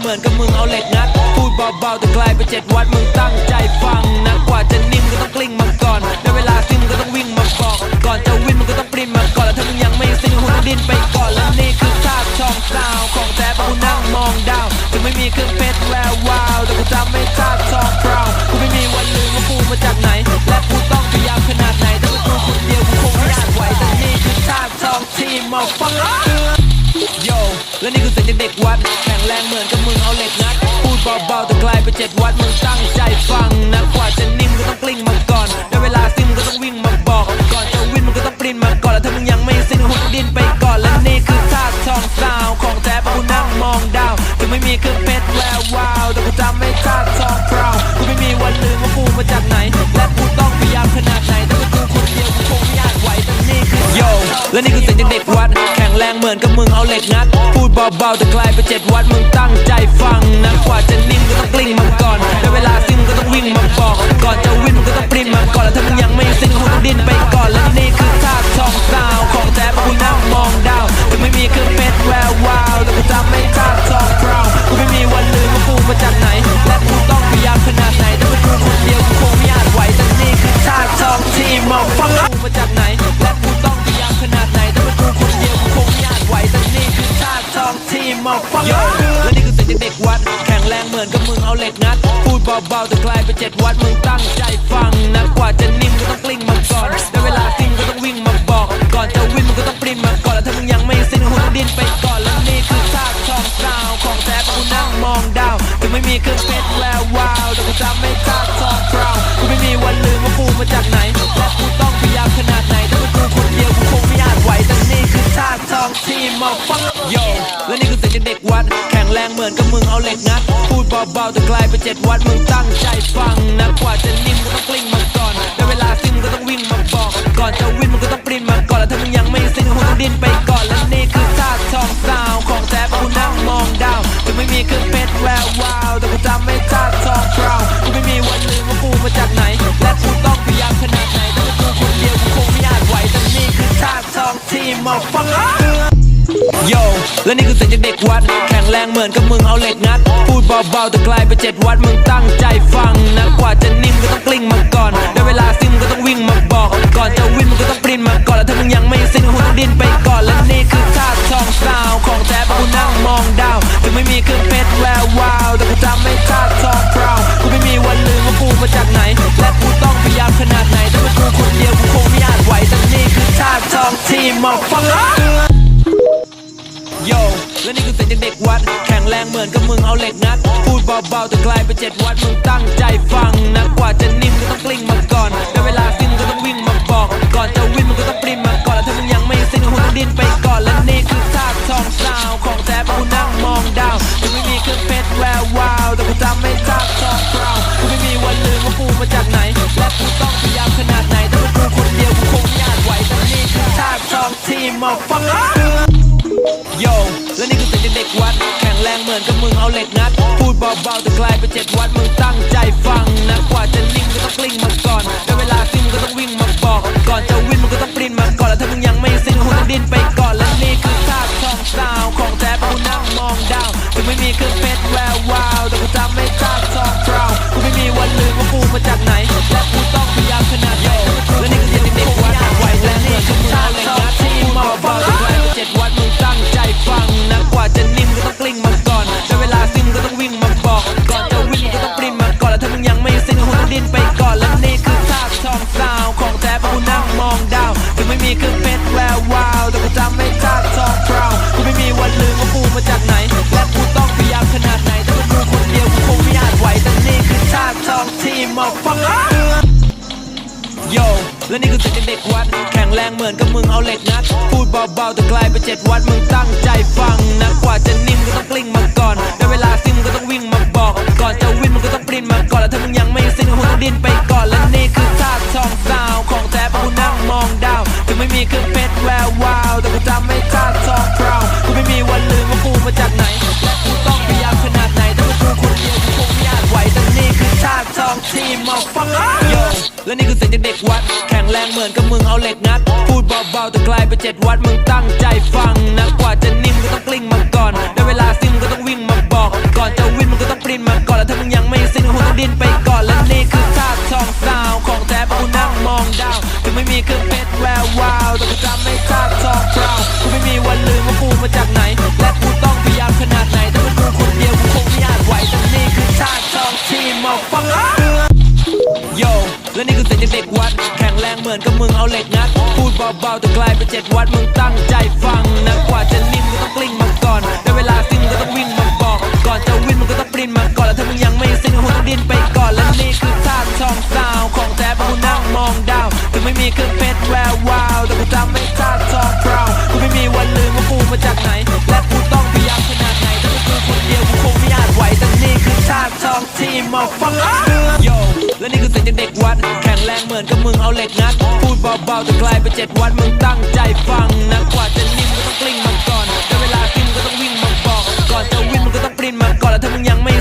เหมือนกับมึงเอาเหล็กงัด พูดเบาๆแต่ไกลายเป็นเจ็ดวัดมึงตั้งใจฟังนะกว่าจะนิ่มก็ต้องกลิ้งมาก่อนในเวลาซิ่งก็ต้องวิ่งมาบอกก่อนจะวิ่งมันก็ต้องปรินมาก่อนแล้วถ้ามึงยังไม่ซิ่งหุ่นดินไปก่อนและนี่คือท่าช่องซาวของแท้เพราะกูนั่งมองดาวถึงไม่มีเครื่องเพชรแวววาวแต่กูจำไม่ท่าทองพราวกูไม่มีวันลืมว่ากูมาจากไหน และกูต้องพยายามขนาดไหนถ้าเป็นกูคนเดียวกูคงไม่อาจไหวแต่นี่คือท่าทองที่มอฟัง และนี่คือเสียงจากเด็กวัดแข็งแรงเหมือนกับมึงเอาเหล็กงัด พูดเบาๆแต่กลายเป็นเจ็ดวัดมึงตั้งใจฟังนะกว่าจะนิ่มก็ต้องกลิ้งมาก่อนในเวลาซิมก็ต้องวิ่งมาบอก ก่อนจะวิ่งมันก็ต้องปรินมาก่อนแล้วถ้ามึงยังไม่สิ้นหุ่นดินไปก่อนและนี่คือท่าทองสาวของแท้ปะกูนั่งมองดาวถึงไม่มีเครื่อง มือนกับมึงเอาเหล็กงัด พูดเบาๆแต่กลายเป็นเจ็ดวัดมึงตั้งใจฟังนะกว่าจะนิ่มก็ต้องกลิ้งมาก่อนในเวลาซิ่งก็ต้องวิ่งมาบอกก่อนจะวิ่งมันก็ต้องปรินมาก่อนแล้วถ้ามึงยังไม่ซิ่งหุ่นดินไปก่อนและนี่คือท่าทองซาวของแท้เพราะกูนั่งมองดาวถึงไม่มีเครื่องเพชรแวววาวแต่กูจำไม่ท่าทองพราวกูไม่มีวันลืมว่ากูมาจากไหน และกูต้องพยายามขนาดไหนถ้าเป็นกูคนเดียวกูคงไม่อาจไหวแต่นี่คือท่าทองที่มองฟังกูมาจากไหน องฟังและนี่คือเสียงจากเด็กวัด แข็งแรงเหมือนกับมึงเอาเหล็กงัด พูดเบาๆแต่กลายเป็นเจ็ดวัดมึงตั้งใจฟังนะกว่าจะนิ่มก็ต้องกลิ้งมาก่อนในเวลาซิ่งก็ต้องวิ่งมาบอก ก่อนจะวิ่งมันก็ต้องปรินมาก่อนแล้วถ้ามึงยังไม่สิ้นหุ่นดินไปก่อนและนี่คือท่าทองซาวของแท้เพราะกูนั่งมองดาวถึงไม่มีเครื่องเพชรแวววาวแต่กูจำไม่ท่าทองพราวกูไม่มีวันลืมว่ากูมาจากไหนและกูต้องพยายามขนาดไหนถ้าเป็นกูคนเดียวกูคงไม่อาจไหวแต่ ท่าทองที่มองฟังโยและนี่คือเสียงจากเด็กวัด แข็งแรงเหมือนกับมึงเอาเหล็กงัด พูดเบาๆแต่กลายเป็นเจ็ดวัดมึงตั้งใจฟังนะกว่าจะนิ่มก็ต้องกลิ้งมาก่อนในเวลาซิ่งก็ต้องวิ่งมาบอก ก่อนจะวิ่งมันก็ต้องปรินมาก่อนแล้วถ้ามึงยังไม่สิ้ง องที่มองฟังโยและนี่คือเสียงจากเด็กวัด แข็งแรงเหมือนกับมึงเอาเหล็กงัด พูดเบาๆแต่กลายเป็นเจ็ดวัดมึงตั้งใจฟัง มือนกับมึงเอาเหล็กงัด พูดเบาๆแต่กลายเป็นเจ็ดวัดมึงตั้งใจฟังนะกว่าจะนิ่มก็ต้องกลิ้งมาก่อนในเวลาสิ้นก็ต้องวิ่งมาบอกก่อนจะวิ่ง นกับมึงเอาเหล็กงัด พูดเบาๆแต่กลายเป็นเจ็ดวัดมึงตั้งใจฟังนะกว่าจะนิ่งก็ต้องกลิ้งมาก่อนในเวลาซิ่งก็ต้องวิ่งมาบอก ก่อนจะวิ่งมันก็ต้องปรินมาก่อนแล้วถ้ามึงยังไม่สิ้นหุ่นดินไปก่อนและนี่คือท่าทองสาวของแองที่มองฟังโยและนี่คือเสียงจเด็กวัด แข็งแรงเหมือนกับมึงเอาเหล็กงัด พูดเบาๆแต่กลายเป็นเจ็ดวัดมึงตั้งใจฟังนะกว่าจะนิ่มก็ต้องกลิ้งมาก่อนในเวลาซิ่งก็ต้องวิ่งมาบอก ก่อนจะวิ่งมันก็ต้องปรินมาก่อนแล้วถ้ามึง และนี่คือเสียงจากเด็กวัด แข็งแรงเหมือนกับมึงเอาเหล็กงัด พูดเบาๆแต่ไกลไปเจ็ดวัดมึงตั้งใจฟังนะกว่าจะนิ่มก็ต้องกลิ้งมาก่อนได้เวลาซิมงก็ต้องวิ่งมาบอก ก่อนจะวิ่งมึงก็ต้องปรินมาก่อนแล้วถ้ามึงยังไม่สิ้นก็คงต้องดิ้นไปก่อนและนี่คือท่าทองสาวของแท้กูนั่งมองดาวถึงไม่มีเครื่องเพชรแวววาวแต่กูจำไม่ท่าทองพรากูไม่มีวันลืมว่ากูมาจากไหน นี่คือเสียงจากเด็กวัด แข็งแรงเหมือนกับมึงเอาเหล็กงัด พูดเบาๆแต่ไกลไปเจ็ดวัดมึงตั้งใจฟังนะกว่าจะนิ่มก็ต้องกลิ้งมาก่อนได้เวลาสิ้นก็ต้องวิ่งมาบอก ก่อนจะวิ่งมันก็ต้องปรินมาก่อน แล้วถ้ามึงยังไม่สิ้นก็คงต้องดิ้นไปก่อน และนี่คือท่าทองสาวของแท้พราะกูนั่งมองดาวถึงไม่มีเครื่องเพชร มือนกับมึงเอาเหล็กงัดพูดเบาๆแต่ไกลไปเจ็ดวัดมึงตั้งใจฟังนะกว่าจะนิ่มก็ต้องกลิ้งมาก่อนแต่เวลากินก็ต้องวิ่งมาบอกก่อนจะวิ่งมันก็ต้องปรินมาก่อนแล้วถ้ามึงยังไม่